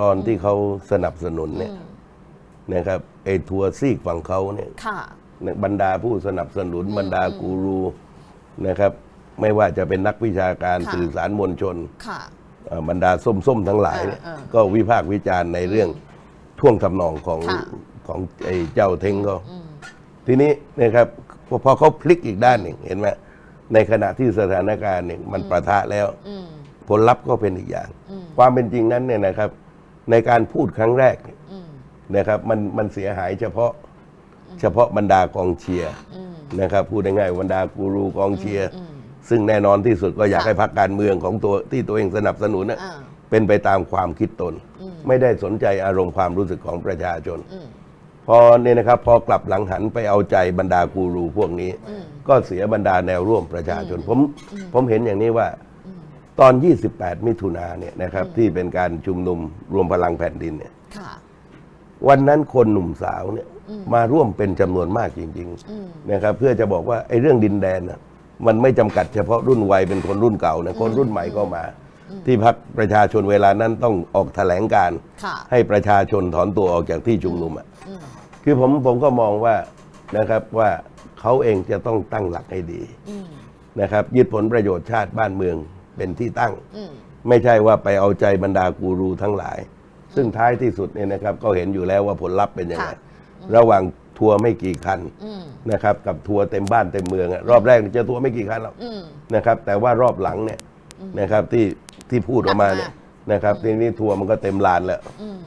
ตอนที่เขาสนับสนุนเนี่ยนะครับไอ้ทัวร์ซีกฝั่งเขาเนี่ยค่ะบรรดาผู้สนับสนุนบรรดากูรูนะครับ ไม่ว่าจะเป็นนักวิชาการค่ะสื่อสารมวลชนค่ะเอ่อบรรดาส้มๆทั้งหลายเนี่ยเออเออก็วิพากษ์วิจารณ์ในเรื่องท่วงทำนองของค่ะของไอ้เจ้าเทงก็ทีนี้นะครับพอพอเขาพลิกอีกด้านหนึ่งเห็นไหมในขณะที่สถานการณ์เนี่ยมันประทะแล้วอืมผลลัพธ์ก็เป็นอีกอย่าง ความเป็นจริงนั้นเนี่ยนะครับ ในการพูดครั้งแรกเนี่ยอืมนะครับมันมันเสียหายเฉพาะเฉพาะบรรดากองเชียร์อืมนะครับพูดง่ายๆบรรดากูรูกองเชียร์อืม ซึ่งแน่นอนที่สุดก็อยากค่ะ ให้พรรคการเมืองของตัวที่ตัวเองสนับสนุนน่ะอ่าเป็นไปตามความคิดตน อืมไม่ได้สนใจอารมณ์ความรู้สึกของประชาชน อืมพอเนี่ยนะครับพอกลับหลังหันไปเอาใจบรรดากูรูพวกนี้ อืม ก็เสียบรรดาแนวร่วมประชาชน ผมผมเห็นอย่างนี้ว่า ตอน 28 มิถุนาเนี่ยนะครับ ที่เป็นการชุมนุมรวมพลังแผ่นดินเนี่ยค่ะวันนั้นคนหนุ่มสาวเนี่ยมาร่วมเป็นจำนวนมากจริงอืมๆนะครับ เพื่อจะบอกว่าไอ้เรื่องดินแดนน่ะมันไม่จำกัดเฉพาะรุ่นวัยเป็นคนรุ่นเก่านะคนรุ่นใหม่ก็มา ที่พักประชาชนเวลานั้นต้องออกแถลงการณ์ค่ะให้ประชาชนถอนตัวออกจากที่ชุมนุมอะอืมคือผมผมก็มองว่านะครับว่าเขาเองจะต้องตั้งหลักให้ดีอืมนะครับยึดผลประโยชน์ชาติบ้านเมือง เป็นที่ตั้งอืมไม่ใช่ว่าไปเอาใจบรรดากูรูทั้งหลาย ซึ่งท้ายที่สุดเนี่ยนะครับ ก็เห็นอยู่แล้วว่าผลลัพธ์เป็นยังไงค่ะระหว่างทัวร์ไม่กี่คันอืมนะครับ กับทัวร์เต็มบ้านเต็มเมืองอะรอบแรกเจะทัวร์ไม่กี่คันหรอกอืมนะครับ แต่ว่ารอบหลังเนี่ยนะครับที่ที่พูดออกมาเนี่ยนะครับทีนี้ทัวร์มันก็เต็มลานแล้วอืม